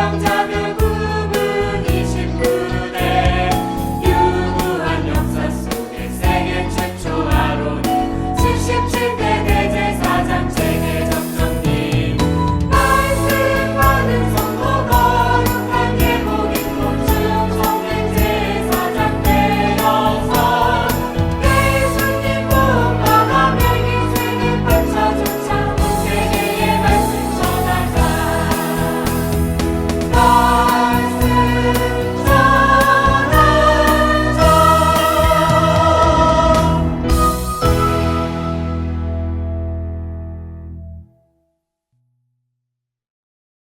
영자들